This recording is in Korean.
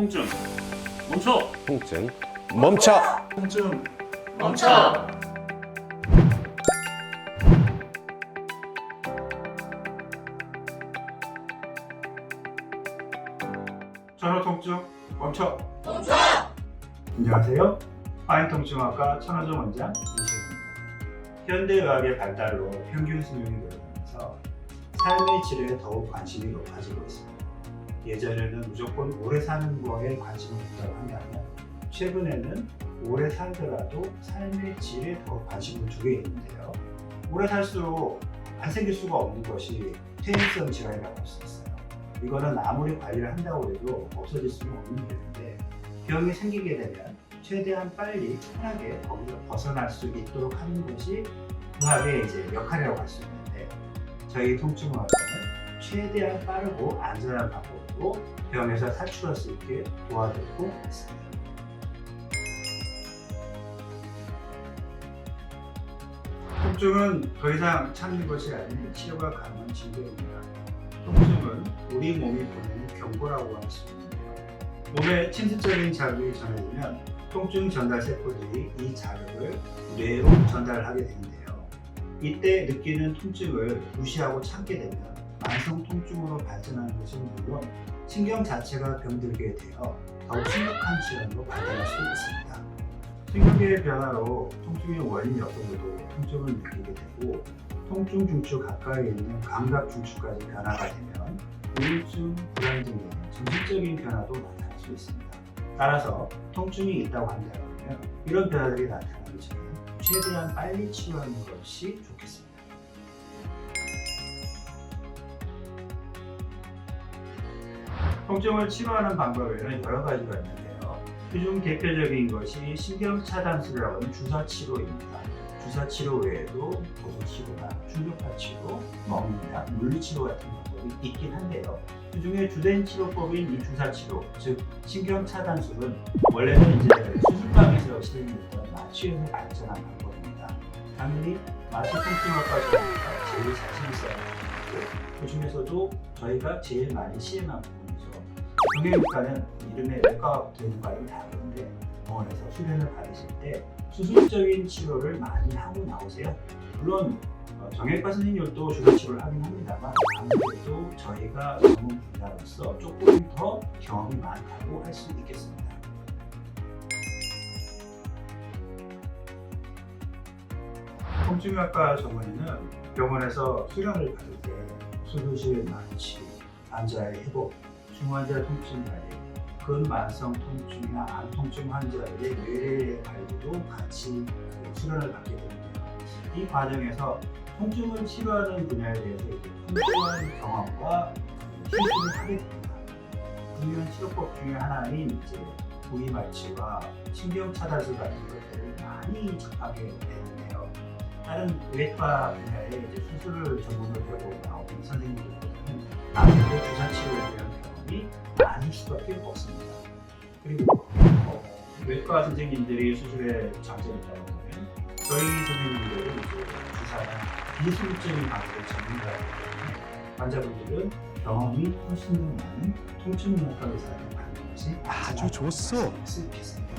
통증 멈춰 통증 멈춰 통증 멈춰! 전후 통증 멈춰. 멈춰! 안녕하세요. 파인통증학과 천호정 원장 이시입니다. 현대의학의 발달로 평균 수명이 늘어나면서 삶의 질에 더욱 관심이 높아지고 있습니다. 예전에는 무조건 오래 사는 거에 관심을 뒀다고 한다면 최근에는 오래 살더라도 삶의 질에 더 관심을 두게 있는데요. 오래 살수록 안 생길 수가 없는 것이 퇴행성 질환이라고 할 수 있어요. 이거는 아무리 관리를 한다고 해도 없어질 수는 없는 일인데 병이 생기게 되면 최대한 빨리 편하게 거기서 벗어날 수 있도록 하는 것이 의학의 이제 역할이라고 할 수 있는데 저희 통증의학과는 최대한 빠르고 안전한 방법으로 병에서 탈출할 수 있게 도와드리고 있습니다. 통증은 더 이상 참는 것이 아닌 치료가 가능한 질병입니다. 통증은 우리 몸이 보내는 경고라고 할 수 있는데요. 몸에 침습적인 자극이 전해지면 통증 전달 세포들이 이 자극을 뇌로 전달하게 되는데요. 이때 느끼는 통증을 무시하고 참게 되면 만성 통증으로 발전하는 것은 물론 신경 자체가 병들게 되어 더욱 심각한 질환으로 발전할 수 있습니다. 신경계의 변화로 통증의 원인이 없어도 통증을 느끼게 되고 통증 중추 가까이 있는 감각 중추까지 변화가 되면 우울증, 불안 등의 정신적인 변화도 나타날 수 있습니다. 따라서 통증이 있다고 한다면 이런 변화들이 나타나기 전에 최대한 빨리 치료하는 것이 좋겠습니다. 통증을 치료하는 방법 에는 여러 가지가 있는데요. 그중 대표적인 것이 신경 차단술이라고 하는 주사 치료입니다. 주사 치료 외에도 도수치료나 충격파 치료, 먹는다, 물리 치료 같은 방법이 있긴 한데요. 그 중에 주된 치료법인 이 주사 치료, 즉 신경 차단술은 원래는 이제 수술방에서 실행했던 마취에서 발전한 방법입니다. 당연히 마취 통증학과 저희가 제일 자신 있어야 하고 그 중에서도 저희가 제일 많이 부분이죠. 정형외과는 외과가 붙어 있는 과는 다른데 병원에서 수련을 받으실 때 수술적인 치료를 많이 하고 나오세요. 물론 어, 정형외과 선생님들도 주사 치료를 하긴 합니다만 아무래도 저희가 전문 분야로서 조금 더 경험이 많다고 할 수 있겠습니다. 통증학과 전문의는 병원에서 수련을 받을 때 수술실 마취, 환자의 회복, 중환자 통증 관리, 근만성 통증이나 암 통증 환자의 뇌의 관리도 같이 그 수련을 받게 되는데요. 이 과정에서 통증을 치료하는 분야에 대해서 풍부한 경험과 그 실습을 하게 됩니다. 중요한 치료법 중에 하나인 이제 부위 마취와 신경 차단술 같은 것들을 많이 접하게 되는데요. 다른 외과 분야에 이제 수술을 전문으로 배우고 나오는 선생님들보다는 많을 수밖에 없습니다. 그리고 어, 외과 선생님들이 수술에 장점이 있다고 하면 저희 선생님들은 이제 주사나 비술적인 방법을 전문가이기 때문에 환자분들은 경험이 훨씬 더 많은 통증의학과 의사를 받는 것이 아주 좋소. 수 있겠습니다.